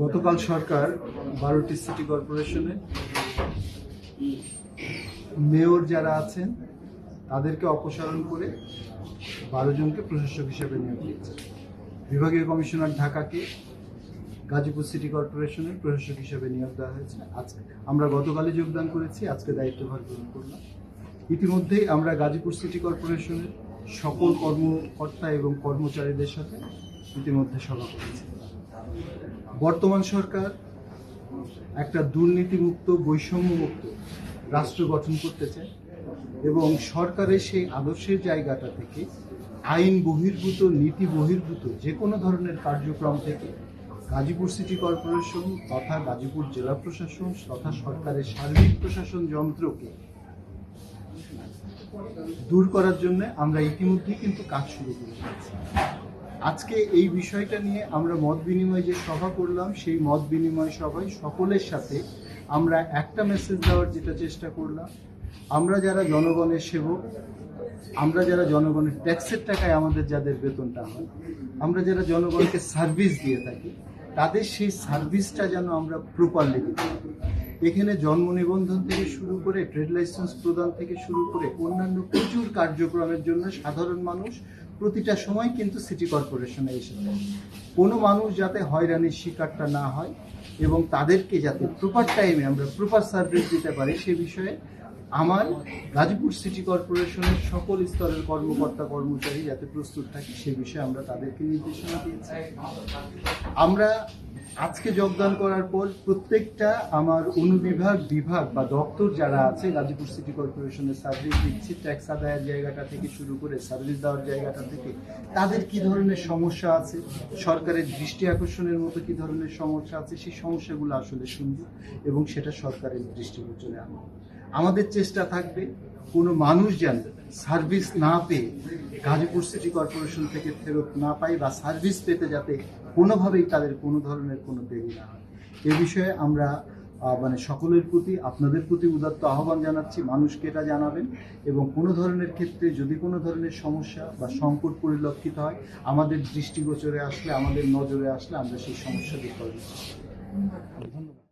গতকাল সরকার বারোটি city কর্পোরেশনে mayor যারা আছেন, তাদেরকে অপসারণ করে বারো জনকে প্রশাসক হিসেবে নিয়োগ দিয়েছে। বিভাগীয় কমিশনার ঢাকাকে গাজীপুর সিটি কর্পোরেশনের প্রশাসক হিসেবে নিয়োগ দেওয়া হয়েছে। আজকে আমরা গতকালই যোগদান করেছি, আজকে দায়িত্বভার গ্রহণ করলাম। ইতিমধ্যেই আমরা গাজীপুর সিটি কর্পোরেশনের সকল কর্মকর্তা এবং কর্মচারীদের সাথে ইতিমধ্যে সভা করেছি। বর্তমান সরকার একটা দুর্নীতিমুক্ত, বৈষম্যমুক্ত রাষ্ট্র গঠন করতে চায় এবং সরকারের সেই আদর্শের জায়গাটা থেকে আইন বহির্ভূত, নীতি বহির্ভূত যে কোনো ধরনের কার্যক্রম থেকে গাজীপুর সিটি কর্পোরেশন তথা গাজীপুর জেলা প্রশাসন তথা সরকারের সার্বিক প্রশাসন যন্ত্রকে দূর করার জন্য আমরা ইতিমধ্যেই কিন্তু কাজ শুরু করে আজকে এই বিষয়টা নিয়ে আমরা মত বিনিময় যে সভা করলাম, সেই মত বিনিময় সভায় সকলের সাথে আমরা একটা মেসেজ দেওয়ার যেটা চেষ্টা করলাম। আমরা যারা জনগণের সেবক, আমরা যারা জনগণের ট্যাক্সের টাকায় আমাদের যাদের বেতনটা হয়, আমরা যারা জনগণকে সার্ভিস দিয়ে থাকি, তাদের সেই সার্ভিসটা যেন আমরা প্রপারলি দিতে পারি। এখানে জন্ম নিবন্ধন থেকে শুরু করে ট্রেড লাইসেন্স প্রদান থেকে শুরু করে অন্যান্য প্রচুর কার্যক্রমের জন্য সাধারণ মানুষ প্রতিটা সময় কিন্তু সিটি কর্পোরেশনে এসে যায়। কোনো মানুষ যাতে হয়রানির শিকারটা না হয় এবং তাদেরকে যাতে প্রপার টাইমে আমরা প্রপার সার্ভিস দিতে পারি সে বিষয়ে আমার গাজীপুর সিটি কর্পোরেশনের সকল স্তরের কর্মকর্তা কর্মচারী যাতে প্রস্তুত থাকে, সে বিষয়ে আমরা তাদেরকে নির্দেশনা দিয়েছি। আমরা আজকে যোগদান করার পর প্রত্যেকটা আমার অনুবিভাগ, বিভাগ বা দপ্তর যারা আছে, গাজীপুর সিটি কর্পোরেশনের সার্ভিস দিচ্ছি, ট্যাক্স আদায়ের জায়গাটা থেকে শুরু করে সার্ভিস দেওয়ার জায়গাটা থেকে, তাদের কি ধরনের সমস্যা আছে, সরকারের দৃষ্টি আকর্ষণের মতো কি ধরনের সমস্যা আছে, সেই সমস্যাগুলো আসলে শুনব এবং সেটা সরকারের দৃষ্টিগোচরে আনব। আমাদের চেষ্টা থাকবে কোনো মানুষ যেন সার্ভিস না পেয়ে গাজীপুর সিটি কর্পোরেশন থেকে ফেরত না পায় বা সার্ভিস পেতে যাতে কোনোভাবেই তাদের কোনো ধরনের কোনো দেরি না হয় এ বিষয়ে আমরা মানে সকলের প্রতি, আপনাদের প্রতি উদাত্ত আহ্বান জানাচ্ছি, মানুষকে এটা জানাবেন এবং কোনো ধরনের ক্ষেত্রে যদি কোনো ধরনের সমস্যা বা সংকট পরিলক্ষিত হয়, আমাদের দৃষ্টিগোচরে আসলে, আমাদের নজরে আসলে আমরা সেই সমস্যা দূর করার করব।